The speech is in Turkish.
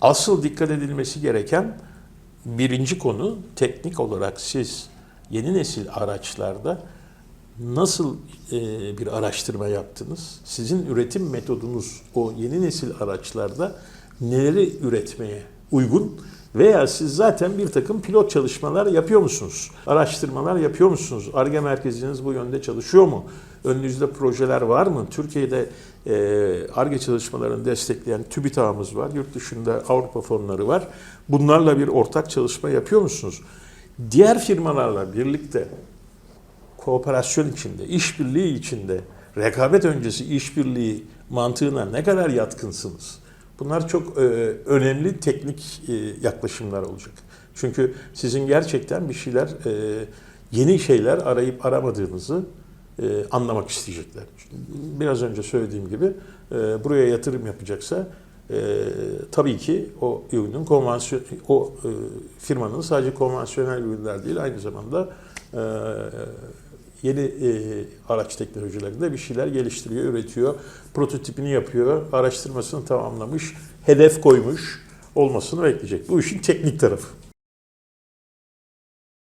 Asıl dikkat edilmesi gereken birinci konu teknik olarak siz yeni nesil araçlarda nasıl e, bir araştırma yaptınız? Sizin üretim metodunuz o yeni nesil araçlarda neleri üretmeye uygun veya siz zaten bir takım pilot çalışmalar yapıyor musunuz? Araştırmalar yapıyor musunuz? ARGE merkeziniz bu yönde çalışıyor mu? Önünüzde projeler var mı? Türkiye'de e, ARGE çalışmalarını destekleyen TÜBİTAK'ımız var. Yurt dışında Avrupa fonları var. Bunlarla bir ortak çalışma yapıyor musunuz? Diğer firmalarla birlikte kooperasyon içinde, işbirliği içinde, rekabet öncesi işbirliği mantığına ne kadar yatkınsınız? Bunlar çok e, önemli teknik e, yaklaşımlar olacak. Çünkü sizin gerçekten bir şeyler, e, yeni şeyler arayıp aramadığınızı e, anlamak isteyecekler. Biraz önce söylediğim gibi e, buraya yatırım yapacaksa e, tabii ki o ürünün konvansiyon, o e, firmanın sadece konvansiyonel ürünler değil aynı zamanda e, yeni e, araç teknolojilerinde bir şeyler geliştiriyor, üretiyor, prototipini yapıyor, araştırmasını tamamlamış, hedef koymuş olmasını bekleyecek. Bu işin teknik tarafı.